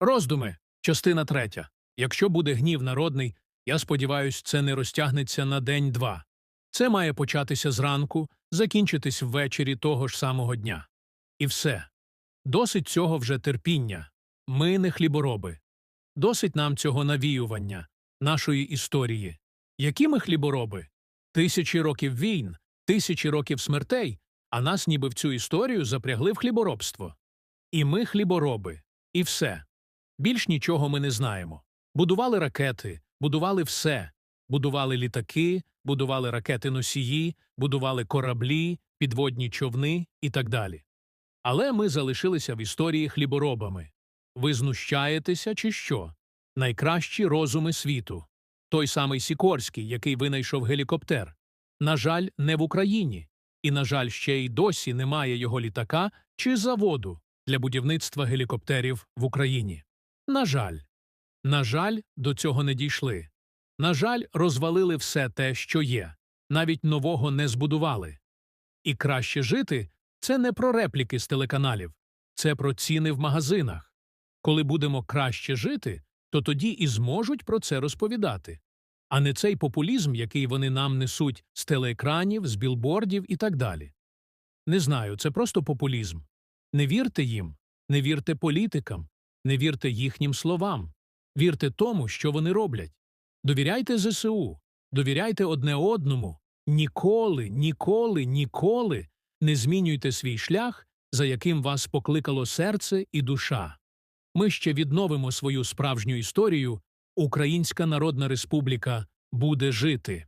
Роздуми, частина третя. Якщо буде гнів народний, я сподіваюся, це не розтягнеться на день-два. Це має початися зранку, закінчитись ввечері того ж самого дня. І все. Досить цього вже терпіння. Ми не хлібороби. Досить нам цього навіювання, нашої історії. Які ми хлібороби? Тисячі років війн, тисячі років смертей, а нас ніби в цю історію запрягли в хліборобство. І ми хлібороби. І все. Більш нічого ми не знаємо. Будували ракети, будували все. Будували літаки, будували ракети-носії, будували кораблі, підводні човни і так далі. Але ми залишилися в історії хліборобами. Ви знущаєтеся чи що? Найкращі розуми світу. Той самий Сікорський, який винайшов гелікоптер. На жаль, не в Україні. І, на жаль, ще й досі немає його літака чи заводу для будівництва гелікоптерів в Україні. На жаль. На жаль, до цього не дійшли. На жаль, розвалили все те, що є. Навіть нового не збудували. І краще жити це не про репліки з телеканалів, це про ціни в магазинах. Коли будемо краще жити, то тоді і зможуть про це розповідати. А не цей популізм, який вони нам несуть з телеекранів, з білбордів і так далі. Не знаю, це просто популізм. Не вірте їм, не вірте політикам, не вірте їхнім словам, вірте тому, що вони роблять. Довіряйте ЗСУ, довіряйте одне одному. Ніколи, ніколи, ніколи не змінюйте свій шлях, за яким вас покликало серце і душа. Ми ще відновимо свою справжню історію. Українська Народна Республіка буде жити.